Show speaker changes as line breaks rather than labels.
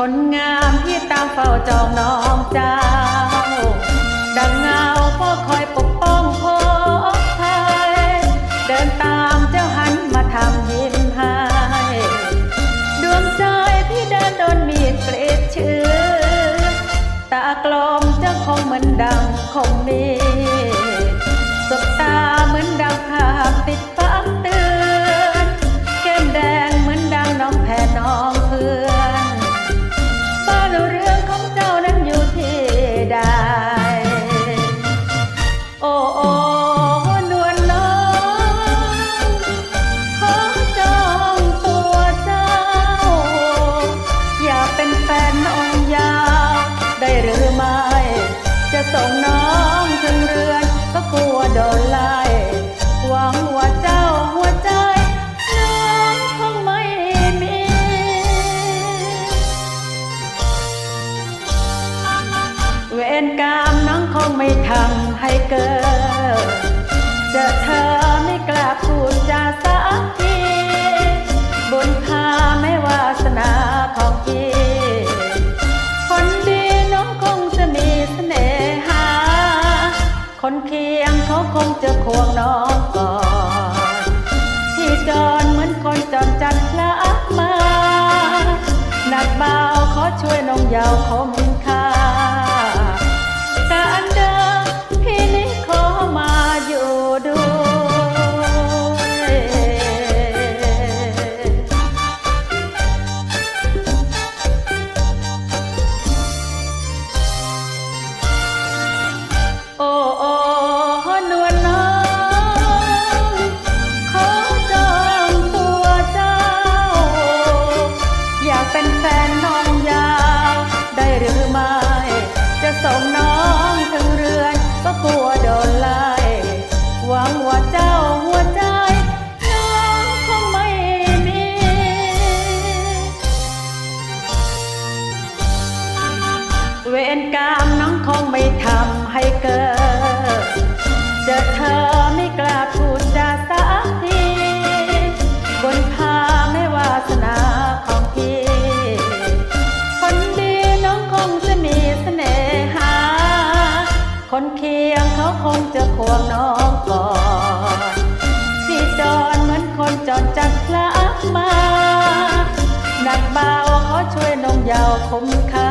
คนงามที่ตามเฝ้าจองน้องเจ้า ดังเงาก็คอยปกป้องพบภัยเดินตามเจ้าหันมาทำยิ้มให้ ดวงใจที่เดินโดนมีดเกรดเชื้อตากลมเจ้าคงเหมือนดังคงมี ไม่ทำให้เกิดเจอเธอไม่กล้าพูดจาสักทีบุญพาไม่วาสนาของพี่คนดีน้องคงจะมีเสน่หา คนเคียงเขาคงจะควงน้องก่อนที่จรเหมือนคนจรจัดพละมา หนักเบาขอช่วยน้องยาวคม เวรกรรมน้องคงไม่ทำให้เกิด เจอเธอไม่กล้าพูดจาสักทีบนพาไม่วาสนาของพี่ คนดีน้องคงจะมีเสน่หา คนเคียงเขาคงจะควงน้องก่อนพี่จรเหมือนคนจรจัดพลักมาหนักเบาขอช่วยน้องยาวคุ้มค่า